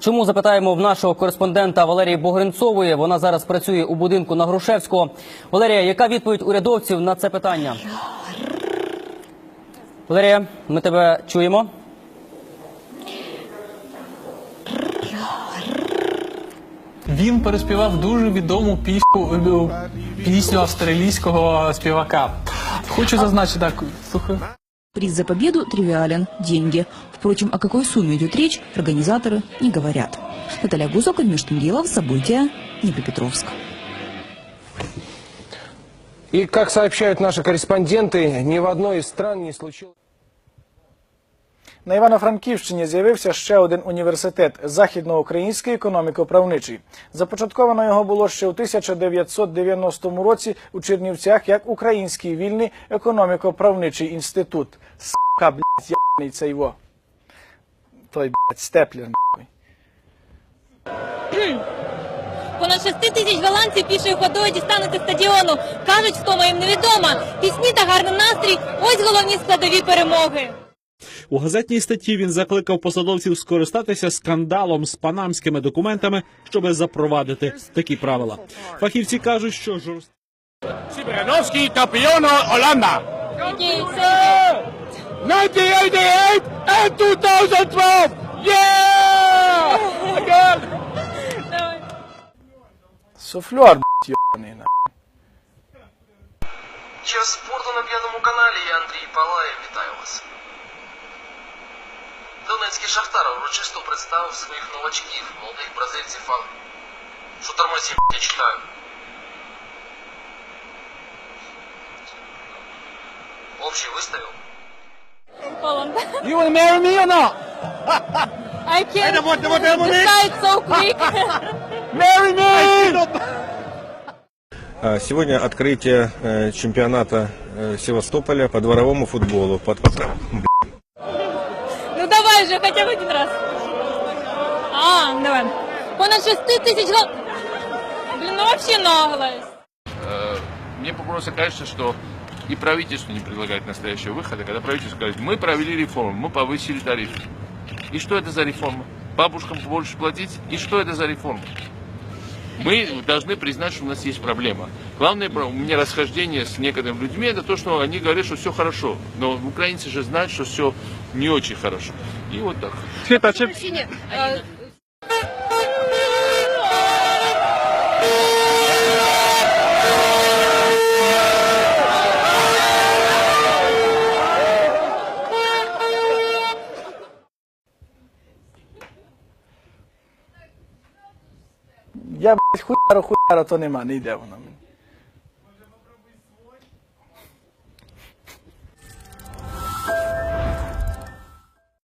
Чому запитаємо в нашого кореспондента Валерії Богринцової? Вона зараз працює у будинку на Грушевського. Валерія, яка відповідь урядовців на це питання? Валерія, ми тебе чуємо. Він переспівав дуже відому пісню, пісню австралійського співака. Хочу зазначити так. Слухаю. Приз за победу тривиален – деньги. Впрочем, о какой сумме идет речь, организаторы не говорят. Наталья Гусак, Между делов, события, Днепропетровск. И, как сообщают наши корреспонденты, ни в одной из стран не случилось... На Івано-Франківщині з'явився ще один університет західноукраїнський економіко-правничий. Започатковано його було ще у 1990 році у Чернівцях як Український вільний економіко-правничий інститут. Сука, блядь, ябаний цей во. Той, блядь, степлер, нахуй. Понад 6 тисяч голландців пішою ходою дістануться стадіону. Кажуть, втома їм невідома. Пісні та гарний настрій – ось головні складові перемоги. У газетній статті він закликав посадовців скористатися скандалом з панамськими документами, щоб запровадити такі правила. Фахівці кажуть, що жорст... Hollanda. Який це 1988 and 2012. Yeah! Again. Суфльор, блядь, ябаний, нахуй. Час спорту на п'ятому каналі. Я Андрій Палаєв. Вітаю вас. Донецький Шахтар урочисто представив своїх новачків, молодих бразильців фан. Що тормозів, я читаю. Общий виставив. Holland? You want to marry me or not? I can't Hey, what- what- what- decide so quick. Marry me! А, Сегодня открытие э, чемпионата э, Севастополя по дворовому футболу. Под, под- Ну давай же, хотя бы один раз. А, давай. Понад 6 тисяч гол... Блин, ну вообще наглость. Мне просто кажется, что и правительство не предлагает настоящего выхода, когда правительство говорит, мы провели реформу, мы повысили тарифы. И что это за реформа? Бабушкам больше платить? И что это за реформа? Мы должны признать, что у нас есть проблема. Главное у меня расхождение с некоторыми людьми, это то, что они говорят, что все хорошо. Но украинцы же знают, что все не очень хорошо. И вот так. Я, хуяро, хуяро, то нема, не йде воно.